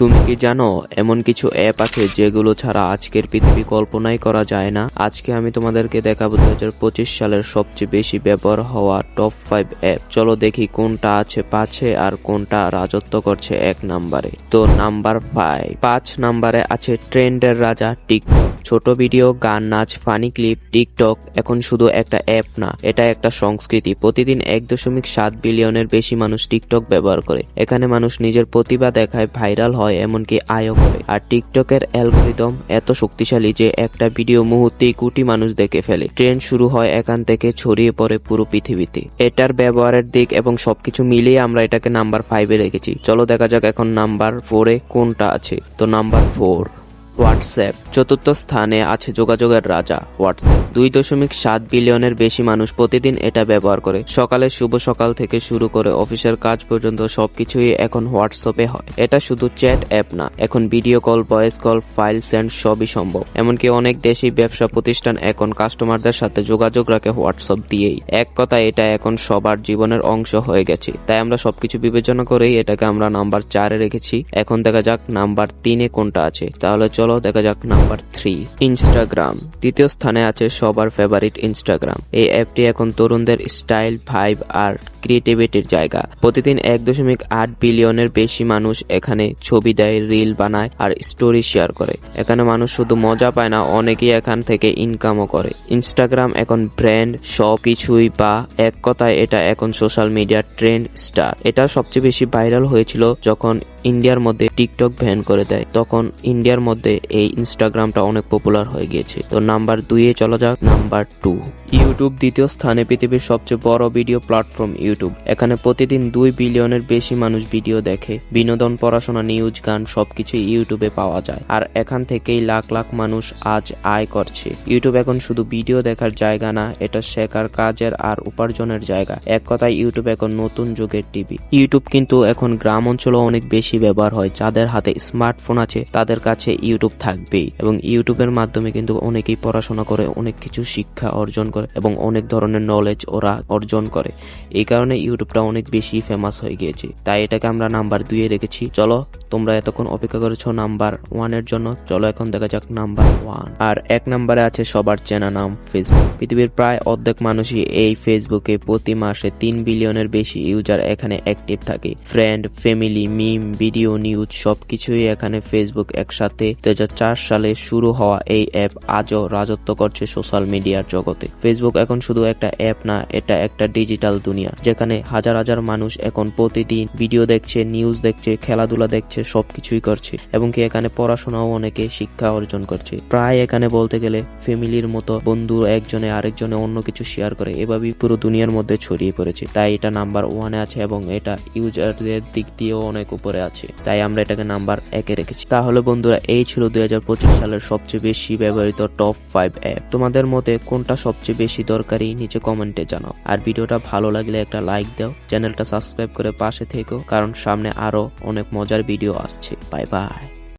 তুমি কি জানো, এমন কিছু অ্যাপ আছে যেগুলো ছাড়া আজকের পৃথিবী কল্পনাই করা যায় না? আজকে আমি তোমাদেরকে দেখাবো দু হাজার পঁচিশ সালের সবচেয়ে বেশি ব্যবহার হওয়া টপ ফাইভ অ্যাপ চলো দেখি কোনটা আছে পাঁচে আর কোনটা রাজত্ব করছে এক নাম্বারে। তো নাম্বার ফাইভ পাঁচ নাম্বারে আছে ট্রেন্ডের রাজা টিকটক ছোট ভিডিও গান, নাচ ফানি ক্লিপ টিকটক এখন শুধু একটা অ্যাপ না, এটা একটা সংস্কৃতি। প্রতিদিন এক দশমিক সাত বিলিয়নের বেশি মানুষ টিকটক ব্যবহার করে। এখানে মানুষ নিজের প্রতিভা দেখায় ভাইরাল হয় এমনকি আয়ও করে। আর টিকটকের অ্যালগোরিদম এত শক্তিশালী যে একটা ভিডিও মুহূর্তেই কোটি মানুষ দেখে ফেলে। ট্রেন্ড শুরু হয় এখান থেকে ছড়িয়ে পড়ে পুরো পৃথিবীতে। এটার ব্যবহারের দিক এবং সবকিছু মিলিয়ে আমরা এটাকে নাম্বার ফাইভে রেখেছি। চলো দেখা যাক এখন নাম্বার ফোরে কোনটা আছে। তো নাম্বার ফোর হোয়াটসঅ্যাপ। চতুর্থ স্থানে আছে যোগাযোগের রাজা, হোয়াটসঅ্যাপ। দুই দশমিক সাত বিলিয়নের বেশি মানুষ প্রতিদিন এটা ব্যবহার করে। সকালে শুভ সকাল থেকে শুরু করে অফিসের কাজ পর্যন্ত সবকিছুই এখন হোয়াটসঅ্যাপে হয়। এটা শুধু চ্যাট অ্যাপ না, এখন video call, voice call file send সবই সম্ভব। এমনকি অনেক দেশি ব্যবসা প্রতিষ্ঠান এখন কাস্টমারদের সাথে যোগাযোগ রাখে হোয়াটসঅ্যাপ দিয়েই। এক কথা, এটা এখন সবার জীবনের অংশ হয়ে গেছে। তাই আমরা সবকিছু বিবেচনা করেই এটাকে আমরা নাম্বার চারে রেখেছি। এখন দেখা যাক নাম্বার তিনে কোনটা আছে। তাহলে চলো দেখা যাক নাম্বার থ্রি ইনস্টাগ্রাম তৃতীয় স্থানে আছে সবার ফেভারিট ইনস্টাগ্রাম এই অ্যাপটি এখন তরুণদের স্টাইল ভাইব আর ক্রিয়েটিভিটির জায়গা। প্রতিদিন এক দশমিক আট বিলিয়নের বেশি মানুষ এখানে ছবি দেয় রিল বানায় আর স্টোরি শেয়ার করে। এখানে মানুষ শুধু মজা পায় না, অনেকেই এখান থেকে ইনকামও করে। ইনস্টাগ্রাম এখন ব্র্যান্ড সব কিছুই বা এক কথায় এটা এখন সোশ্যাল মিডিয়ার ট্রেন্ড স্টার এটা সবচেয়ে বেশি ভাইরাল হয়েছিল যখন ইন্ডিয়ার মধ্যে টিকটক ব্যান করে দেয়। তখন ইন্ডিয়ার মধ্যে এই ইনস্টাগ্রামটা অনেক পপুলার হয়ে গিয়েছে। তো নাম্বার দুইয়ে চলা যাক, নাম্বার টু। ইউটিউব দ্বিতীয় স্থানে পৃথিবীর সবচেয়ে বড় ভিডিও প্ল্যাটফর্ম ইউটিউব এখানে প্রতিদিন দুই বিলিয়নের বেশি মানুষ ভিডিও দেখে, বিনোদন, পড়াশোনা নিউজ গান সবকিছু ইউটিউবে পাওয়া যায়। আর এখান থেকেই লাখ লাখ মানুষ আজ আয় করছে। ইউটিউব এখন শুধু ভিডিও দেখার জায়গা না, এটা শেখার কাজের আর উপার্জনের জায়গা। এক কথায় ইউটিউব এখন নতুন যুগের টিভি ইউটিউব কিন্তু এখন গ্রাম অঞ্চলে অনেক বেশি ব্যবহার হয়। যাদের হাতে স্মার্টফোন আছে, তাদের কাছে ইউটিউব থাকবেই এবং ইউটিউবের মাধ্যমে কিন্তু অনেকেই পড়াশোনা করে, অনেক কিছু শিক্ষা অর্জন করে এবং অনেক ধরনের নলেজ ওরা অর্জন করে। এই কারণে ইউটিউবটা অনেক বেশি ফেমাস হয়ে গিয়েছে। তাই এটাকে আমরা নাম্বার দুইয়ে রেখেছি। চলো, তোমরা এতক্ষণ অপেক্ষা করেছ নাম্বার ওয়ানের জন্য। চলো, এখন দেখা যাক নাম্বার ওয়ান আর এক নাম্বারে আছে সবার চেনা নাম ফেসবুক পৃথিবীর প্রায় অর্ধেক মানুষই এই ফেসবুকে প্রতি মাসে তিন বিলিয়নের বেশি ইউজার এখানে অ্যাক্টিভ থাকে। Friend family meme video news সবকিছুই এখানে ফেসবুক একসাথে। সালে শুরু হওয়া এই অ্যাপ আজও রাজত্ব করছে সোশ্যাল মিডিয়ার জগতে। ফেসবুক এখন শুধু একটা অ্যাপ না, এটা একটা ডিজিটাল দুনিয়া, যেখানে হাজার হাজার মানুষ এখন প্রতিদিন ভিডিও দেখছে নিউজ দেখছে, খেলাধুলা দেখছে, সবকিছুই করছে, এবং কি এখানে পড়াশোনাও অনেকে শিক্ষা অর্জন করছে। প্রায় এখানে বলতে গেলে ফ্যামিলির মতো বন্ধু একজনে আরেকজনে অন্য কিছু শেয়ার করে, এভাবেই পুরো দুনিয়ার মধ্যে ছড়িয়ে পড়েছে। তাই এটা নাম্বার ওয়ানে আছে এবং এটা ইউজারদের দিক দিয়েও অনেক উপরে আছে। তাই আমরা এটাকে নাম্বার একে রেখেছি। তাহলে বন্ধুরা, এই ছিল দুই হাজার পঁচিশ সালের সবচেয়ে বেশি ব্যবহৃত টপ ফাইভ অ্যাপ তোমাদের মতে কোনটা সবচেয়ে বেশি দরকারি? নিচে কমেন্টে জানাও। আর ভিডিওটা ভালো লাগলে একটা লাইক দাও। চ্যানেলটা সাবস্ক্রাইব করে পাশে থেকো, কারণ সামনে আরও অনেক মজার ভিডিও আসছে। Bye bye